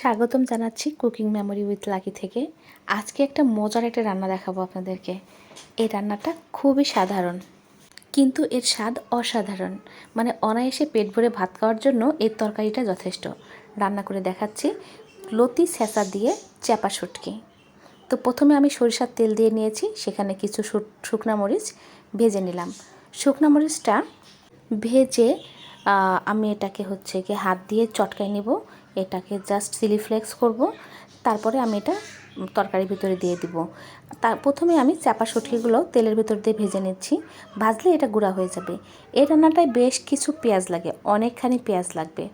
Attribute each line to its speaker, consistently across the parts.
Speaker 1: স্বাগতম জানাচ্ছি cooking memory with lucky থেকে। আজকে একটা মজার একটা রান্না দেখাবো আপনাদেরকে। এই রান্নাটা খুবই সাধারণ, কিন্তু এর স্বাদ অসাধারণ। মানে অনায়াসে পেট ভরে ভাত খাওয়ার জন্য এর তরকারিটা যথেষ্ট। রান্না করে দেখাচ্ছি লতি স্যাঁচা দিয়ে চ্যাপা শুটকি। তো প্রথমে আমি সরিষার তেল দিয়ে নিয়েছি, সেখানে কিছু শুকনা মরিচ ভেজে নিলাম। শুকনা মরিচটা ভেজে আমি এটাকে হচ্ছে কি হাত দিয়ে চটকাই নেব। এটাকে জাস্ট চিলি ফ্লেক্স করব। তারপরে আমি এটা তরকারির ভিতরে দিয়ে দিব। তার প্রথমে আমি চাপা শুটকিগুলো তেলের ভিতর দিয়ে ভেজে নিচ্ছি। ভাজলে এটা গুঁড়া হয়ে যাবে। এই রান্নাটায় বেশ কিছু পেঁয়াজ লাগে, অনেকখানি পেঁয়াজ লাগবে।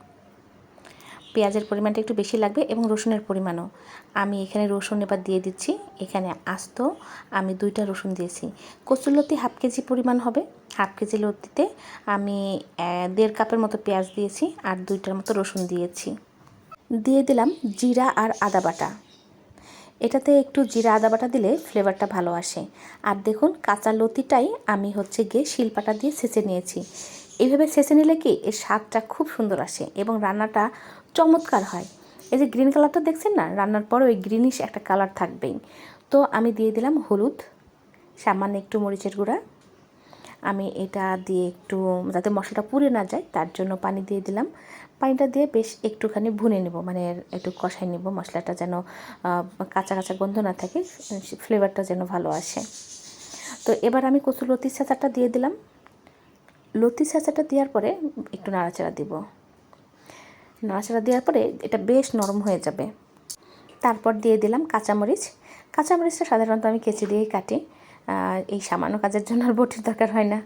Speaker 1: পেঁয়াজের পরিমাণটা একটু বেশি লাগবে এবং রসুনের পরিমাণও। আমি এখানে রসুন এবার দিয়ে দিচ্ছি। এখানে আস্ত আমি দুইটা রসুন দিয়েছি। কচুরলতি হাফ কেজি পরিমাণ হবে। হাফ কেজি লতিতে আমি দেড় কাপের মতো পেঁয়াজ দিয়েছি আর দুইটার মতো রসুন দিয়েছি। দিয়ে দিলাম জিরা আর আদা বাটা। এটাতে একটু জিরা আদা বাটা দিলে ফ্লেভারটা ভালো আসে। আর দেখুন কাঁচা লতিটাই আমি হচ্ছে গিয়ে শিলপাটা দিয়ে ছেঁচে নিয়েছি। এইভাবে ছেঁচে নিলে কি এর স্বাদটা খুব সুন্দর আসে এবং রান্নাটা চমৎকার হয়। এই যে গ্রিন কালারটা দেখছেন না, রান্নার পরে ওই গ্রিনিশ একটা কালার থাকবেই। তো আমি দিয়ে দিলাম হলুদ, সামান্য একটু মরিচের গুঁড়া আমি এটা দিয়ে একটু, যাতে মশলাটা পুড়ে না যায়, তার জন্য পানি দিয়ে দিলাম। পানিটা দিয়ে বেশ একটুখানি ভুনে নেব মানে একটু কষাই নেব, মশলাটা যেন কাঁচা কাঁচা গন্ধ না থাকে ফ্লেভারটা যেন ভালো আসে। তো এবার আমি কচু লতি ছাঁচাটা দিয়ে দিলাম। লতি ছাঁচাটা দেওয়ার পরে একটু নাড়াচাড়া দিব। নাড়াচাড়া দেওয়ার পরে এটা বেশ নরম হয়ে যাবে। তারপর দিয়ে দিলাম কাঁচামরিচ। কাঁচামরিচটা সাধারণত আমি কেচি দিয়েই কাটি। এই সামান্য কাজের জন্য আর বটির দরকার হয় না।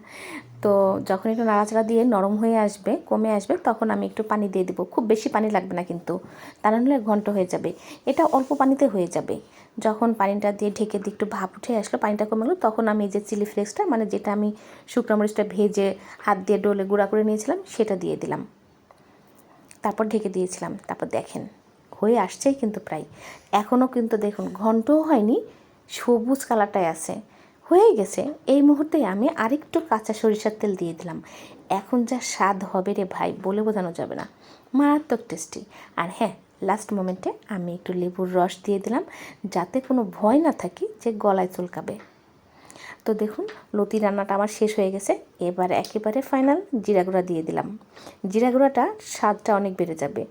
Speaker 1: তো যখন একটু নাড়াচাড়া দিয়ে নরম হয়ে আসবে, কমে আসবে, তখন আমি একটু পানি দিয়ে দেবো। খুব বেশি পানি লাগবে না কিন্তু। তা নাহলে ঘন্ট হয়ে যাবে। এটা অল্প পানিতে হয়ে যাবে। যখন পানিটা দিয়ে ঢেকে দিয়ে একটু ভাপ উঠে আসলো, পানিটা কমে গেলো, তখন আমি যে চিলি ফ্লেক্সটা মানে যেটা আমি শুকনো মরিচটা ভেজে হাত দিয়ে ডোলে গুঁড়া করে নিয়েছিলাম, সেটা দিয়ে দিলাম। তারপর ঢেকে দিয়েছিলাম। তারপর দেখেন, হয়ে আসছেই কিন্তু প্রায়। এখনও কিন্তু দেখুন, ঘন্টও হয়নি, সবুজ কালারটাই আছে। হয়ে গেছে, এই মুহূর্তে আমি আরেকটু কাঁচা সরিষার তেল দিয়ে দিলাম। এখন যা স্বাদ হবে রে ভাই, বলে বোঝানো যাবে না। মারাত্মক টেস্টি আর হ্যাঁ লাস্ট মোমেন্টে আমি একটু লেবুর রস দিয়ে দিলাম, যাতে কোনো ভয় না থাকি যে গলায় চুলকাবে। তো দেখুন, লতি রান্নাটা আমার শেষ হয়ে গেছে, এবার একেবারে ফাইনাল জিরা গুঁড়া দিয়ে দিলাম। জিরা গুঁড়াটা স্বাদটা অনেক বেড়ে যাবে।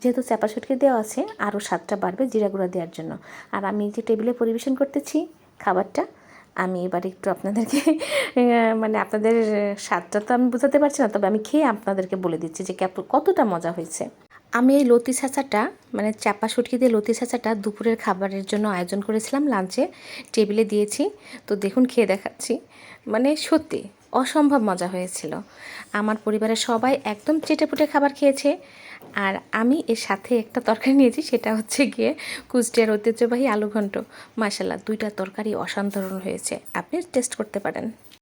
Speaker 1: যেহেতু চাপা সুটকে দেওয়া আছে, আরও স্বাদটা বাড়বে জিরা গুঁড়া দেওয়ার জন্য। আর আমি যে টেবিলে পরিবেশন করতেছি, খাবারটা আমি এবার একটু আপনাদেরকে মানে আপনাদের স্বাদটা তো আমি বোঝাতে পারছি না, তবে আমি খেয়ে আপনাদেরকে বলে দিচ্ছি যে কত- কতটা মজা হয়েছে। আমি এই লতি ছাঁচাটা মানে চাপা সুটকি দিয়ে লতি ছাঁচাটা দুপুরের খাবারের জন্য আয়োজন করেছিলাম লাঞ্চে টেবিলে দিয়েছি। তো দেখুন, খেয়ে দেখাচ্ছি। মানে সত্যি অসম্ভব মজা হয়েছিল। আমার পরিবারের সবাই একদম চেটেপুটে খাবার খেয়েছে। আর আমি এর সাথে একটা তরকারি নিয়েছি, সেটা হচ্ছে গিয়ে কুষ্টিয়ার ঐতিহ্যবাহী আলু ঘন্ট মাসাল্লাহ দুইটা তরকারি অসাধারণ হয়েছে। আপনি টেস্ট করতে পারেন।